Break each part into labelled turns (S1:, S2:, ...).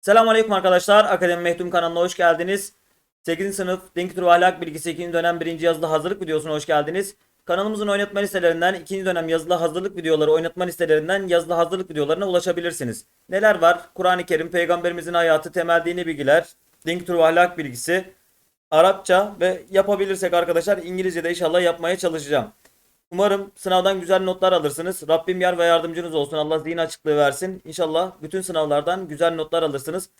S1: Selamünaleyküm arkadaşlar. Akademi Mehtum kanalına hoş geldiniz. 8. sınıf Din Kültürü ve Ahlak Bilgisi 2. dönem 1. yazılı hazırlık videosuna hoş geldiniz. Kanalımızın oynatma listelerinden 2. dönem yazılı hazırlık videoları oynatma listelerinden yazılı hazırlık videolarına ulaşabilirsiniz. Neler var? Kur'an-ı Kerim, Peygamberimizin hayatı, temel dini bilgiler, din kültürü ve ahlak bilgisi, Arapça ve yapabilirsek arkadaşlar İngilizce'de inşallah yapmaya çalışacağım. Umarım sınavdan güzel notlar alırsınız. Rabbim yar ve yardımcınız olsun. Allah zihin açıklığı versin. İnşallah bütün sınavlardan güzel notlar alırsınız.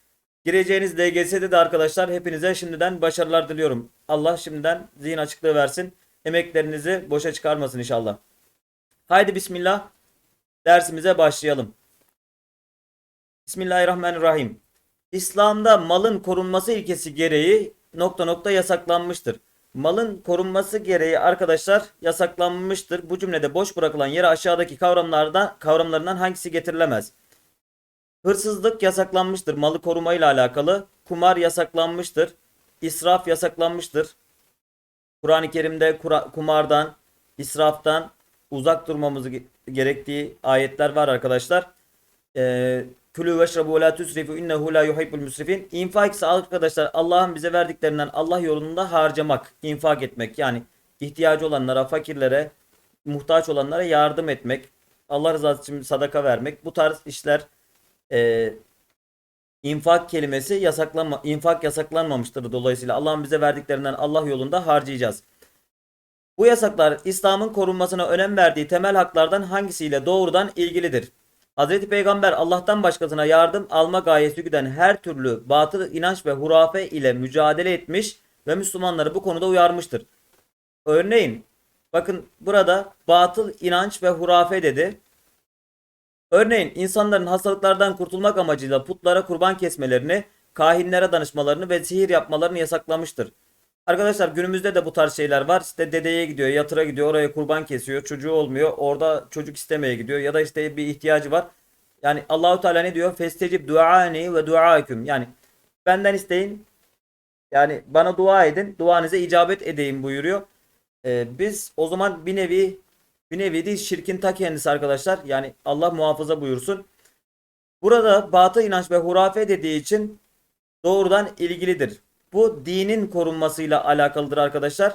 S1: Gireceğiniz DGS'de de arkadaşlar hepinize şimdiden başarılar diliyorum. Allah şimdiden zihin açıklığı versin. Emeklerinizi boşa çıkarmasın inşallah. Haydi bismillah. Dersimize başlayalım. Bismillahirrahmanirrahim. İslam'da malın korunması ilkesi gereği nokta nokta yasaklanmıştır. Malın korunması gereği arkadaşlar yasaklanmıştır. Bu cümlede boş bırakılan yere aşağıdaki kavramlardan kavramlarından hangisi getirilemez? Hırsızlık yasaklanmıştır. Malı korumayla alakalı. Kumar yasaklanmıştır. İsraf yasaklanmıştır. Kur'an-ı Kerim'de kumardan, israftan uzak durmamız ge- gerektiği ayetler var arkadaşlar. Ee, Külü veşrabu ve la tusrifu innehu la yuhibbul müsrifin. İnfak ise arkadaşlar Allah'ın bize verdiklerinden Allah yolunda harcamak, infak etmek. Yani ihtiyacı olanlara, fakirlere, muhtaç olanlara yardım etmek. Allah rızası için sadaka vermek. Bu tarz işler e, infak kelimesi yasaklanma, infak yasaklanmamıştır. Dolayısıyla Allah'ın bize verdiklerinden Allah yolunda harcayacağız. Bu yasaklar İslam'ın korunmasına önem verdiği temel haklardan hangisiyle doğrudan ilgilidir? Hazreti Peygamber Allah'tan başkasına yardım alma gayesi güden her türlü batıl inanç ve hurafe ile mücadele etmiş ve Müslümanları bu konuda uyarmıştır. Örneğin bakın burada batıl inanç ve hurafe dedi. Örneğin insanların hastalıklardan kurtulmak amacıyla putlara kurban kesmelerini, kahinlere danışmalarını ve sihir yapmalarını yasaklamıştır. Arkadaşlar günümüzde de bu tarz şeyler var. İşte dedeye gidiyor, yatıra gidiyor, oraya kurban kesiyor, çocuğu olmuyor. Orada çocuk istemeye gidiyor ya da işte bir ihtiyacı var. Yani Allahu Teala ne diyor? Festecib duani ve duaiküm. Yani benden isteyin. Yani bana dua edin, duanıza icabet edeyim buyuruyor. Ee, biz o zaman bir nevi bir nevi değil şirkin ta kendisi arkadaşlar. Yani Allah muhafaza buyursun. Burada batı inanç ve hurafe dediği için doğrudan ilgilidir. Bu dinin korunmasıyla alakalıdır arkadaşlar.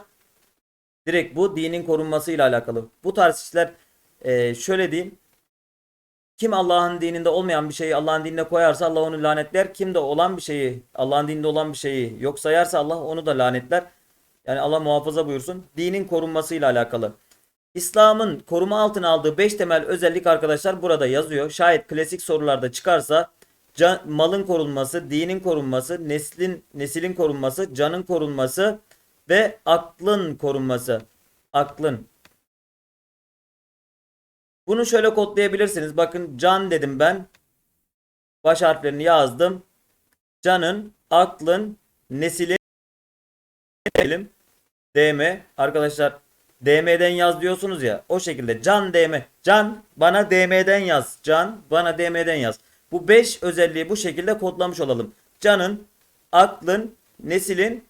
S1: Direkt bu dinin korunmasıyla alakalı. Bu tarz işler e, şöyle diyeyim. Kim Allah'ın dininde olmayan bir şeyi Allah'ın dinine koyarsa Allah onu lanetler. Kim de olan bir şeyi Allah'ın dininde olan bir şeyi yok sayarsa Allah onu da lanetler. Yani Allah muhafaza buyursun. Dinin korunmasıyla alakalı. İslam'ın koruma altına aldığı 5 temel özellik arkadaşlar burada yazıyor. Şayet klasik sorularda çıkarsa can, malın korunması, dinin korunması, neslin neslin korunması, canın korunması ve aklın korunması. Aklın. Bunu şöyle kodlayabilirsiniz. Bakın can dedim ben. Baş harflerini yazdım. Canın, aklın, neslin diyelim. DM arkadaşlar DM'den yaz diyorsunuz ya. O şekilde can DM. Can bana DM'den yaz. Can bana DM'den yaz. Bu 5 özelliği bu şekilde kodlamış olalım. Canın, aklın, neslin,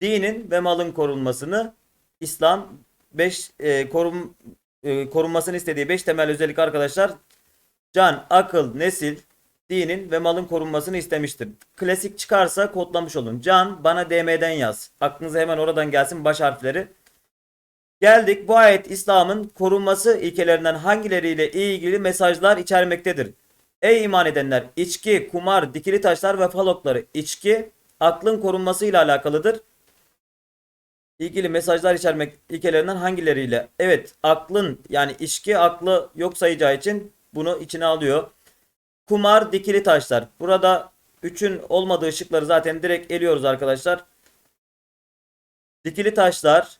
S1: dinin ve malın korunmasını İslam 5 e, korun e, korunmasını istediği 5 temel özellik arkadaşlar can, akıl, nesil, dinin ve malın korunmasını istemiştir. Klasik çıkarsa kodlamış olun. Can bana DM'den yaz. Aklınıza hemen oradan gelsin baş harfleri. Geldik bu ayet İslam'ın korunması ilkelerinden hangileriyle ilgili mesajlar içermektedir. Ey iman edenler içki, kumar, dikili taşlar ve falokları içki aklın korunmasıyla alakalıdır. İlgili mesajlar içermek ilkelerinden hangileriyle? Evet aklın yani içki aklı yok sayacağı için bunu içine alıyor. Kumar, dikili taşlar. Burada 3'ün olmadığı şıkları zaten direkt eliyoruz arkadaşlar. Dikili taşlar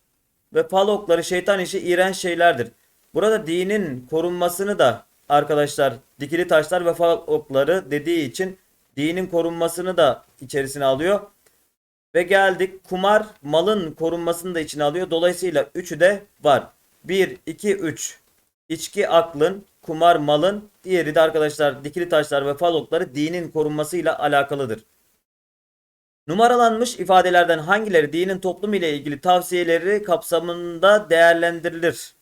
S1: ve falokları şeytan işi iğrenç şeylerdir. Burada dinin korunmasını da arkadaşlar dikili taşlar ve falokları dediği için dinin korunmasını da içerisine alıyor. Ve geldik kumar malın korunmasını da içine alıyor. Dolayısıyla üçü de var. 1, 2, 3. İçki aklın, kumar malın, diğeri de arkadaşlar dikili taşlar ve falokları dinin korunmasıyla alakalıdır. Numaralanmış ifadelerden hangileri dinin toplum ile ilgili tavsiyeleri kapsamında değerlendirilir?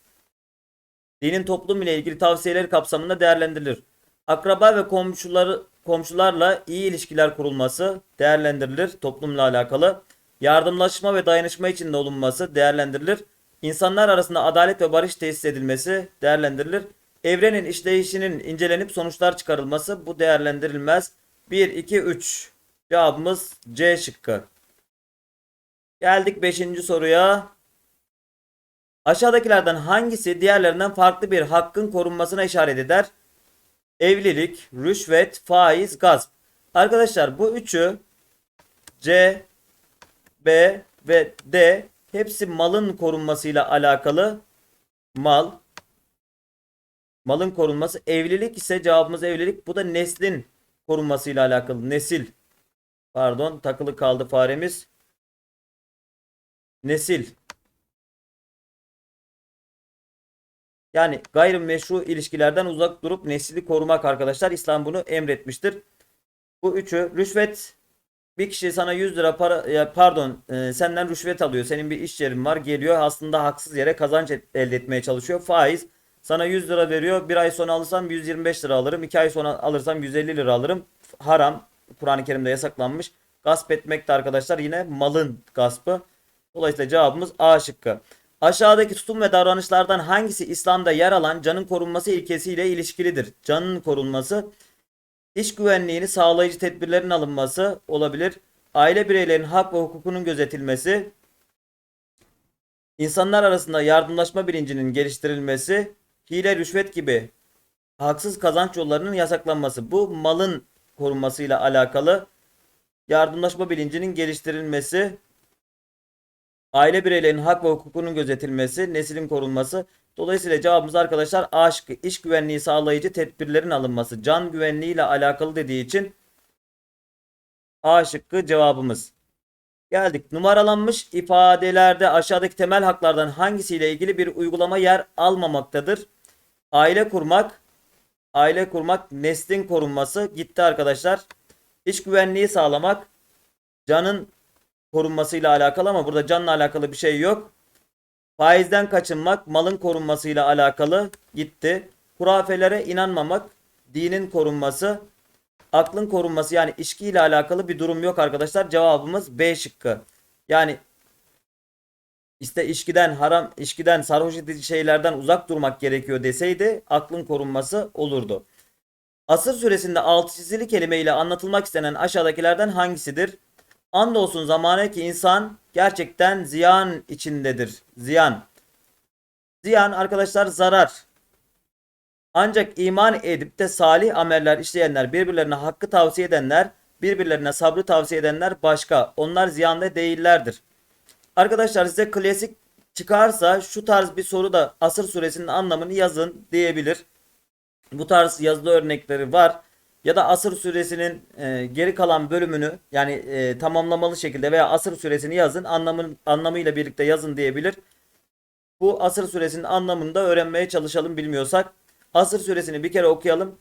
S1: Dinin toplum ile ilgili tavsiyeleri kapsamında değerlendirilir. Akraba ve komşuları komşularla iyi ilişkiler kurulması değerlendirilir toplumla alakalı. Yardımlaşma ve dayanışma içinde olunması değerlendirilir. İnsanlar arasında adalet ve barış tesis edilmesi değerlendirilir. Evrenin işleyişinin incelenip sonuçlar çıkarılması bu değerlendirilmez. 1, 2, 3. Cevabımız C şıkkı. Geldik 5. soruya. Aşağıdakilerden hangisi diğerlerinden farklı bir hakkın korunmasına işaret eder? Evlilik, rüşvet, faiz, gasp. Arkadaşlar bu üçü C, B ve D hepsi malın korunmasıyla alakalı. Mal. Malın korunması. Evlilik ise cevabımız evlilik. Bu da neslin korunmasıyla alakalı. Nesil. Pardon takılı kaldı faremiz. Nesil. Yani gayrimeşru ilişkilerden uzak durup nesli korumak arkadaşlar. İslam bunu emretmiştir. Bu üçü rüşvet bir kişi sana 100 lira para ya pardon e, senden rüşvet alıyor. Senin bir iş yerin var geliyor aslında haksız yere kazanç et- elde etmeye çalışıyor. Faiz sana 100 lira veriyor. Bir ay sonra alırsam 125 lira alırım. 2 ay sonra alırsam 150 lira alırım. Haram. Kur'an-ı Kerim'de yasaklanmış. Gasp etmek de arkadaşlar yine malın gaspı. Dolayısıyla cevabımız A şıkkı. Aşağıdaki tutum ve davranışlardan hangisi İslam'da yer alan canın korunması ilkesiyle ilişkilidir? Canın korunması İş güvenliğini sağlayıcı tedbirlerin alınması olabilir. Aile bireylerinin hak ve hukukunun gözetilmesi, insanlar arasında yardımlaşma bilincinin geliştirilmesi, hile, rüşvet gibi haksız kazanç yollarının yasaklanması. Bu malın korunmasıyla alakalı yardımlaşma bilincinin geliştirilmesi, aile bireylerinin hak ve hukukunun gözetilmesi, neslin korunması. Dolayısıyla cevabımız arkadaşlar A şıkkı. İş güvenliği sağlayıcı tedbirlerin alınması. Can güvenliği ile alakalı dediği için A şıkkı cevabımız. Geldik. Numaralanmış ifadelerde aşağıdaki temel haklardan hangisiyle ilgili bir uygulama yer almamaktadır? Aile kurmak, aile kurmak, neslin korunması gitti arkadaşlar. İş güvenliği sağlamak, canın korunmasıyla alakalı ama burada canla alakalı bir şey yok. Faizden kaçınmak, malın korunmasıyla alakalı gitti. Hurafelere inanmamak, dinin korunması, aklın korunması yani içki ile alakalı bir durum yok arkadaşlar. Cevabımız B şıkkı. Yani işte içkiden, haram, içkiden, sarhoş edici şeylerden uzak durmak gerekiyor deseydi aklın korunması olurdu. Asır süresinde altı çizili kelime ile anlatılmak istenen aşağıdakilerden hangisidir? Andolsun zamane ki insan gerçekten ziyan içindedir. Ziyan. Ziyan arkadaşlar zarar. Ancak iman edip de salih ameller işleyenler, birbirlerine hakkı tavsiye edenler, birbirlerine sabrı tavsiye edenler başka. Onlar ziyanda değillerdir. Arkadaşlar size klasik çıkarsa şu tarz bir soru da Asır suresinin anlamını yazın diyebilir. Bu tarz yazılı örnekleri var. Ya da Asır suresinin e, geri kalan bölümünü yani e, tamamlamalı şekilde veya Asır suresini yazın anlamın, anlamıyla birlikte yazın diyebilir. Bu Asır suresinin anlamını da öğrenmeye çalışalım bilmiyorsak. Asır suresini bir kere okuyalım.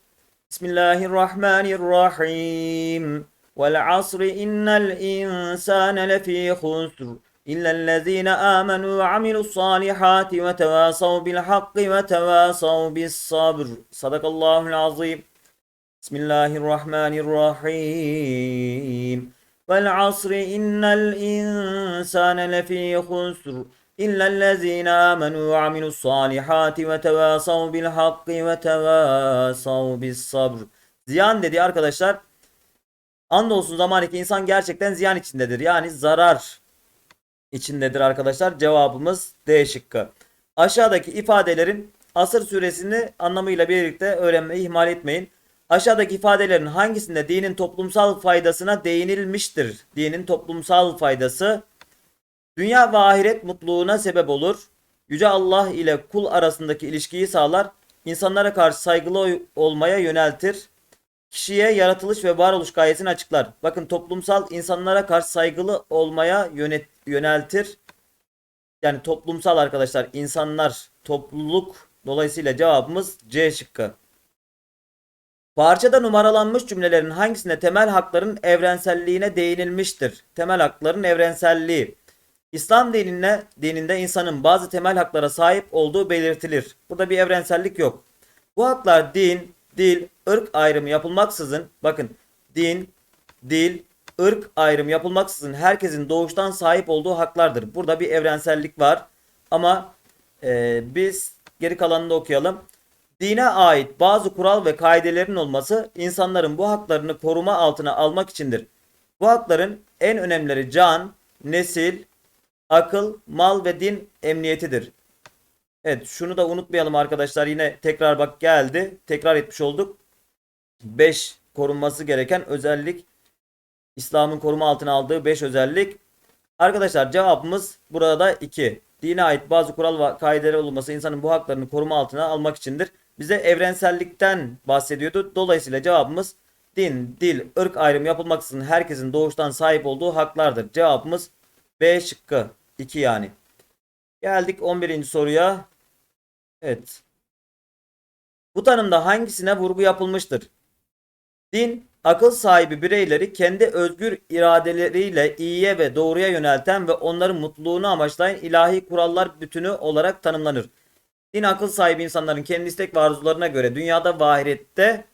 S1: Bismillahirrahmanirrahim. Vel asri innel insane lefî husr. İllellezîne âmenû ve amilussâlihâti ve tevâsav bil hakkı ve tevâsav bis sabr. Sadakallahul azim. Bismillahirrahmanirrahim. Vel asri innel insane lefî husr. İllellezîne âmenû ve amilussâlihâti ve tevâsav bil hakkı ve tevâsav bis sabr. Ziyan dedi arkadaşlar. Andolsun zamanındaki insan gerçekten ziyan içindedir. Yani zarar içindedir arkadaşlar. Cevabımız D şıkkı. Aşağıdaki ifadelerin Asır suresini anlamıyla birlikte öğrenmeyi ihmal etmeyin. Aşağıdaki ifadelerin hangisinde dinin toplumsal faydasına değinilmiştir? Dinin toplumsal faydası dünya ve ahiret mutluluğuna sebep olur. Yüce Allah ile kul arasındaki ilişkiyi sağlar. insanlara karşı saygılı olmaya yöneltir. Kişiye yaratılış ve varoluş gayesini açıklar. Bakın toplumsal insanlara karşı saygılı olmaya yönet, yöneltir. Yani toplumsal arkadaşlar insanlar topluluk dolayısıyla cevabımız C şıkkı. Parçada numaralanmış cümlelerin hangisinde temel hakların evrenselliğine değinilmiştir? Temel hakların evrenselliği. İslam dinine, dininde insanın bazı temel haklara sahip olduğu belirtilir. Burada bir evrensellik yok. Bu haklar din, dil, ırk ayrımı yapılmaksızın bakın din, dil, ırk ayrımı yapılmaksızın herkesin doğuştan sahip olduğu haklardır. Burada bir evrensellik var ama e, biz geri kalanını okuyalım. Dine ait bazı kural ve kaidelerin olması insanların bu haklarını koruma altına almak içindir. Bu hakların en önemlileri can, nesil, akıl, mal ve din emniyetidir. Evet şunu da unutmayalım arkadaşlar. Yine tekrar bak geldi. Tekrar etmiş olduk. 5 korunması gereken özellik. İslam'ın koruma altına aldığı 5 özellik. Arkadaşlar cevabımız burada 2. Dine ait bazı kural ve kaideler olması insanın bu haklarını koruma altına almak içindir. Bize evrensellikten bahsediyordu. Dolayısıyla cevabımız din, dil, ırk ayrımı yapılmaksızın herkesin doğuştan sahip olduğu haklardır. Cevabımız B şıkkı. 2 yani. Geldik 11. soruya. Evet. Bu tanımda hangisine vurgu yapılmıştır? Din, akıl sahibi bireyleri kendi özgür iradeleriyle iyiye ve doğruya yönelten ve onların mutluluğunu amaçlayan ilahi kurallar bütünü olarak tanımlanır. Din, akıl sahibi insanların kendi istek ve arzularına göre dünyada ve ahirette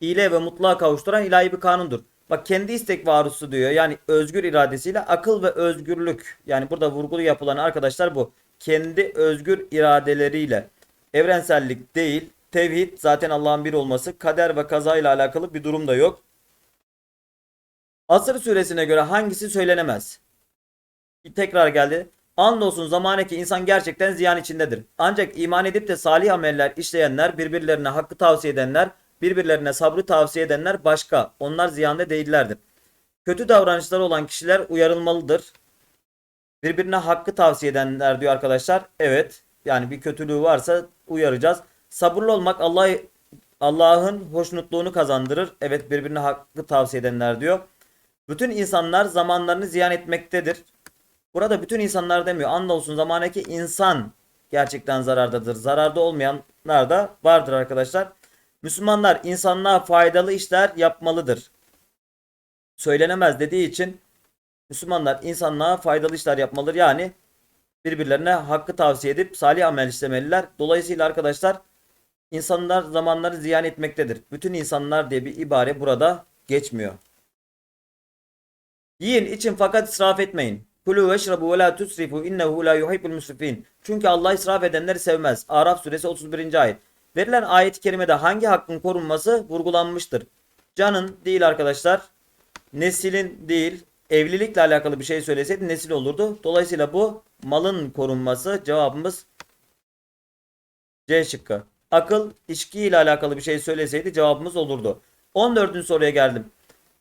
S1: iyiliğe ve mutluluğa kavuşturan ilahi bir kanundur. Bak kendi istek ve arzusu diyor. Yani özgür iradesiyle akıl ve özgürlük. Yani burada vurgulu yapılan arkadaşlar bu. Kendi özgür iradeleriyle. Evrensellik değil. Tevhid zaten Allah'ın bir olması. Kader ve kaza ile alakalı bir durum da yok. Asır suresine göre hangisi söylenemez? Tekrar geldi. Andolsun zamaneki insan gerçekten ziyan içindedir. Ancak iman edip de salih ameller işleyenler, birbirlerine hakkı tavsiye edenler, birbirlerine sabrı tavsiye edenler başka. Onlar ziyanda değillerdir. Kötü davranışları olan kişiler uyarılmalıdır. Birbirine hakkı tavsiye edenler diyor arkadaşlar. Evet. Yani bir kötülüğü varsa uyaracağız. Sabırlı olmak Allah Allah'ın hoşnutluğunu kazandırır. Evet birbirine hakkı tavsiye edenler diyor. Bütün insanlar zamanlarını ziyan etmektedir. Burada bütün insanlar demiyor. Andolsun zamaneki insan gerçekten zarardadır. Zararda olmayanlar da vardır arkadaşlar. Müslümanlar insanlığa faydalı işler yapmalıdır. Söylenemez dediği için Müslümanlar insanlığa faydalı işler yapmalıdır. Yani birbirlerine hakkı tavsiye edip salih amel işlemeliler. Dolayısıyla arkadaşlar insanlar zamanları ziyan etmektedir. Bütün insanlar diye bir ibare burada geçmiyor. Yiyin için fakat israf etmeyin. Kulu ve şrabu ve la tusrifu innehu la yuhibbul musrifin. Çünkü Allah israf edenleri sevmez. Araf suresi 31. ayet. Verilen ayet-i kerimede hangi hakkın korunması vurgulanmıştır? Canın değil arkadaşlar. Neslin değil. Evlilikle alakalı bir şey söyleseydi nesil olurdu. Dolayısıyla bu malın korunması cevabımız C şıkkı. Akıl, içki ile alakalı bir şey söyleseydi cevabımız olurdu. 14. soruya geldim.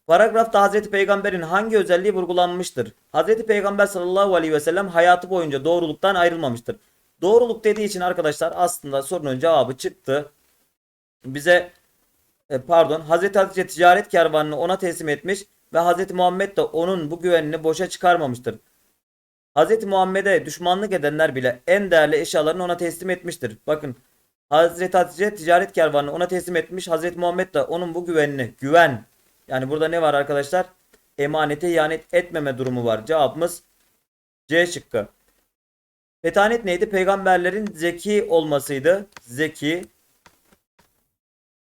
S1: Paragrafta Hazreti Peygamber'in hangi özelliği vurgulanmıştır? Hazreti Peygamber sallallahu aleyhi ve sellem hayatı boyunca doğruluktan ayrılmamıştır. Doğruluk dediği için arkadaşlar aslında sorunun cevabı çıktı. Bize e, pardon Hazreti Hatice ticaret kervanını ona teslim etmiş ve Hazreti Muhammed de onun bu güvenini boşa çıkarmamıştır. Hazreti Muhammed'e düşmanlık edenler bile en değerli eşyalarını ona teslim etmiştir. Bakın Hazreti Hatice ticaret kervanını ona teslim etmiş. Hazreti Muhammed de onun bu güvenini güven yani burada ne var arkadaşlar? Emanete ihanet etmeme durumu var. Cevabımız C şıkkı. Fetanet neydi? Peygamberlerin zeki olmasıydı. Zeki.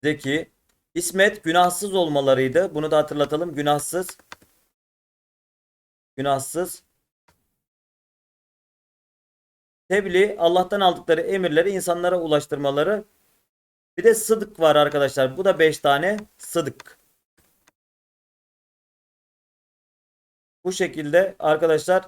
S1: Zeki. İsmet günahsız olmalarıydı. Bunu da hatırlatalım. Günahsız. Günahsız. Tebliğ Allah'tan aldıkları emirleri insanlara ulaştırmaları. Bir de sıdık var arkadaşlar. Bu da 5 tane sıdık. Bu şekilde arkadaşlar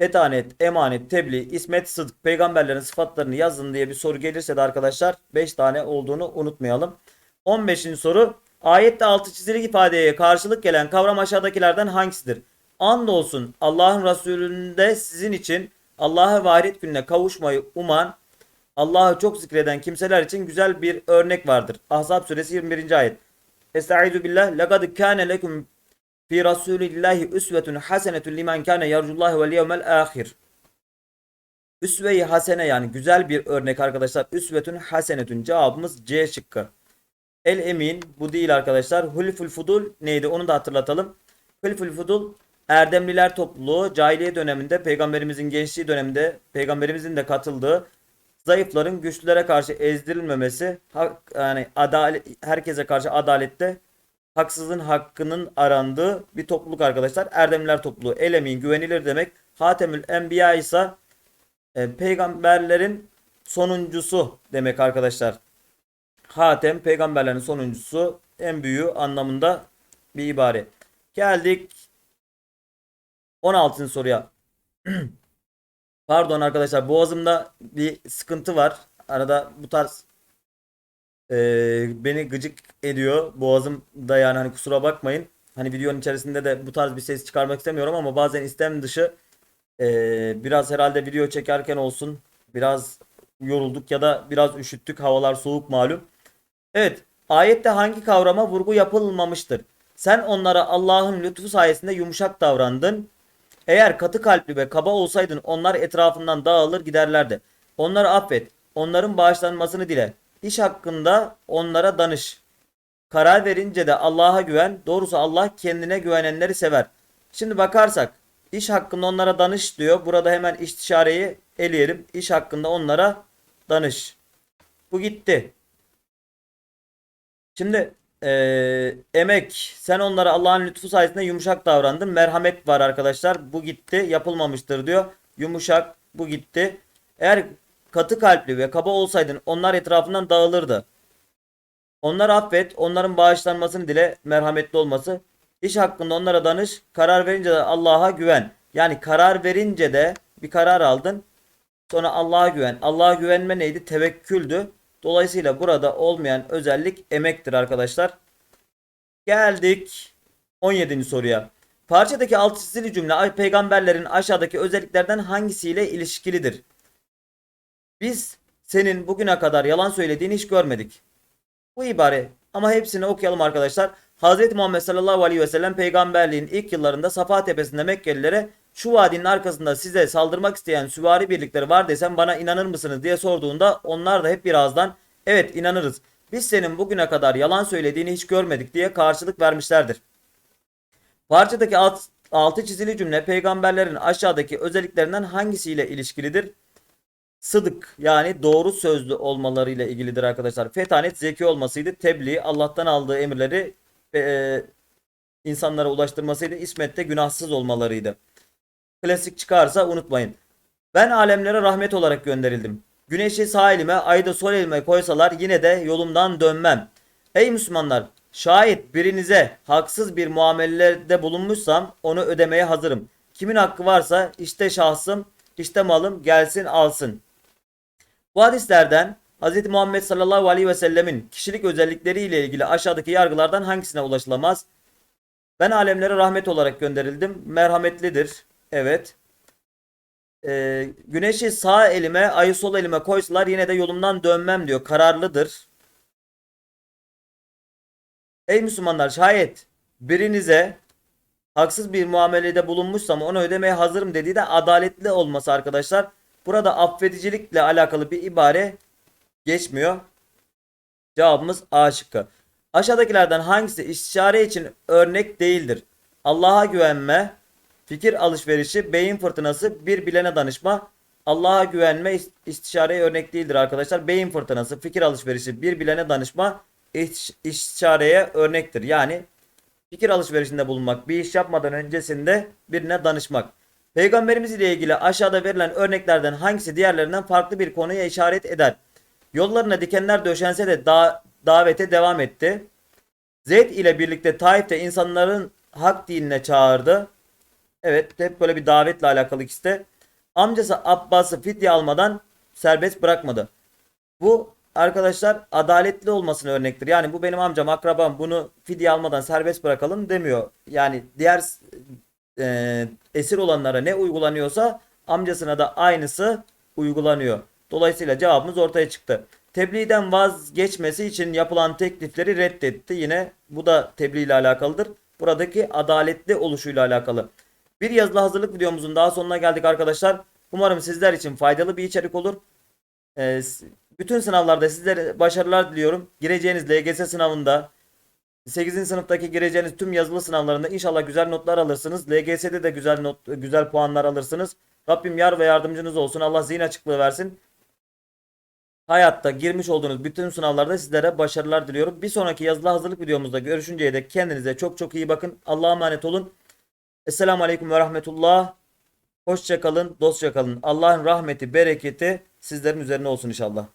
S1: Etanet, emanet, tebliğ, ismet, sıdk, peygamberlerin sıfatlarını yazın diye bir soru gelirse de arkadaşlar 5 tane olduğunu unutmayalım. 15. soru ayette altı çizilik ifadeye karşılık gelen kavram aşağıdakilerden hangisidir? Andolsun Allah'ın Resulünde sizin için Allah'a ve ahiret gününe kavuşmayı uman Allah'ı çok zikreden kimseler için güzel bir örnek vardır. Ahzab suresi 21. ayet. Estaizu billah. Laqad kana lekum fi Rasulillahi üsvetun hasenetun limen kana yercullahi vel yevmel ahir. Üsve-i hasene yani güzel bir örnek arkadaşlar. Üsvetun hasenetun cevabımız C şıkkı. El emin bu değil arkadaşlar. Hulful fudul neydi onu da hatırlatalım. Hulful fudul Erdemliler topluluğu cahiliye döneminde peygamberimizin gençliği döneminde peygamberimizin de katıldığı zayıfların güçlülere karşı ezdirilmemesi, yani adalet herkese karşı adalette haksızın hakkının arandığı bir topluluk arkadaşlar. Erdemliler topluluğu. Elemin güvenilir demek. Hatemül Enbiya ise e, peygamberlerin sonuncusu demek arkadaşlar. Hatem peygamberlerin sonuncusu en büyüğü anlamında bir ibare. Geldik 16. soruya. Pardon arkadaşlar boğazımda bir sıkıntı var. Arada bu tarz e, beni gıcık ediyor. Boğazımda yani hani kusura bakmayın. Hani videonun içerisinde de bu tarz bir ses çıkarmak istemiyorum ama bazen istem dışı e, biraz herhalde video çekerken olsun biraz yorulduk ya da biraz üşüttük. Havalar soğuk malum. Evet, ayette hangi kavrama vurgu yapılmamıştır? Sen onlara Allah'ın lütfu sayesinde yumuşak davrandın. Eğer katı kalpli ve kaba olsaydın onlar etrafından dağılır giderlerdi. Onları affet. Onların bağışlanmasını dile. İş hakkında onlara danış. Karar verince de Allah'a güven. Doğrusu Allah kendine güvenenleri sever. Şimdi bakarsak iş hakkında onlara danış diyor. Burada hemen istişareyi eleyelim. İş hakkında onlara danış. Bu gitti. Şimdi eee, emek sen onlara Allah'ın lütfu sayesinde yumuşak davrandın. Merhamet var arkadaşlar. Bu gitti. Yapılmamıştır diyor. Yumuşak bu gitti. Eğer katı kalpli ve kaba olsaydın onlar etrafından dağılırdı. Onları affet, onların bağışlanmasını dile, merhametli olması. İş hakkında onlara danış, karar verince de Allah'a güven. Yani karar verince de bir karar aldın. Sonra Allah'a güven. Allah'a güvenme neydi? Tevekküldü. Dolayısıyla burada olmayan özellik emektir arkadaşlar. Geldik 17. soruya. Parçadaki alt çizili cümle peygamberlerin aşağıdaki özelliklerden hangisiyle ilişkilidir? Biz senin bugüne kadar yalan söylediğini hiç görmedik. Bu ibare ama hepsini okuyalım arkadaşlar. Hz. Muhammed sallallahu aleyhi ve sellem peygamberliğin ilk yıllarında Safa tepesinde Mekkelilere şu vadinin arkasında size saldırmak isteyen süvari birlikleri var desem bana inanır mısınız diye sorduğunda onlar da hep bir ağızdan evet inanırız. Biz senin bugüne kadar yalan söylediğini hiç görmedik diye karşılık vermişlerdir. Parçadaki alt, altı çizili cümle peygamberlerin aşağıdaki özelliklerinden hangisiyle ilişkilidir? Sıdık yani doğru sözlü olmalarıyla ilgilidir arkadaşlar. Fetanet zeki olmasıydı. Tebliğ Allah'tan aldığı emirleri e, insanlara ulaştırmasıydı. İsmet de günahsız olmalarıydı. Klasik çıkarsa unutmayın. Ben alemlere rahmet olarak gönderildim. Güneşi sağ elime, ayı da sol elime koysalar yine de yolumdan dönmem. Ey Müslümanlar, şayet birinize haksız bir muamelede bulunmuşsam onu ödemeye hazırım. Kimin hakkı varsa işte şahsım, işte malım gelsin alsın. Bu hadislerden Hz. Muhammed sallallahu aleyhi ve sellemin kişilik özellikleriyle ilgili aşağıdaki yargılardan hangisine ulaşılamaz? Ben alemlere rahmet olarak gönderildim. Merhametlidir. Evet. Ee, güneşi sağ elime, ayı sol elime koysalar yine de yolumdan dönmem diyor. Kararlıdır. Ey Müslümanlar şayet birinize haksız bir muamelede bulunmuşsam onu ödemeye hazırım dediği de adaletli olması arkadaşlar. Burada affedicilikle alakalı bir ibare geçmiyor. Cevabımız A şıkkı. Aşağıdakilerden hangisi istişare için örnek değildir? Allah'a güvenme, fikir alışverişi, beyin fırtınası, bir bilene danışma. Allah'a güvenme istişareye örnek değildir arkadaşlar. Beyin fırtınası, fikir alışverişi, bir bilene danışma iş- istişareye örnektir. Yani fikir alışverişinde bulunmak, bir iş yapmadan öncesinde birine danışmak. Peygamberimiz ile ilgili aşağıda verilen örneklerden hangisi diğerlerinden farklı bir konuya işaret eder? Yollarına dikenler döşense de da davete devam etti. Zeyd ile birlikte Taif'te insanların hak dinine çağırdı. Evet hep böyle bir davetle alakalı ikisi Amcası Abbas'ı fidye almadan serbest bırakmadı. Bu arkadaşlar adaletli olmasına örnektir. Yani bu benim amcam akrabam bunu fidye almadan serbest bırakalım demiyor. Yani diğer e, esir olanlara ne uygulanıyorsa amcasına da aynısı uygulanıyor. Dolayısıyla cevabımız ortaya çıktı. Tebliğden vazgeçmesi için yapılan teklifleri reddetti. Yine bu da tebliğ ile alakalıdır. Buradaki adaletli oluşuyla alakalı. Bir yazılı hazırlık videomuzun daha sonuna geldik arkadaşlar. Umarım sizler için faydalı bir içerik olur. Ee, bütün sınavlarda sizlere başarılar diliyorum. Gireceğiniz LGS sınavında 8. sınıftaki gireceğiniz tüm yazılı sınavlarında inşallah güzel notlar alırsınız. LGS'de de güzel not güzel puanlar alırsınız. Rabbim yar ve yardımcınız olsun. Allah zihin açıklığı versin. hayatta girmiş olduğunuz bütün sınavlarda sizlere başarılar diliyorum. Bir sonraki yazılı hazırlık videomuzda görüşünceye dek kendinize çok çok iyi bakın. Allah'a emanet olun. Esselamu Aleyküm ve Rahmetullah. Hoşça kalın, dostça kalın. Allah'ın rahmeti, bereketi sizlerin üzerine olsun inşallah.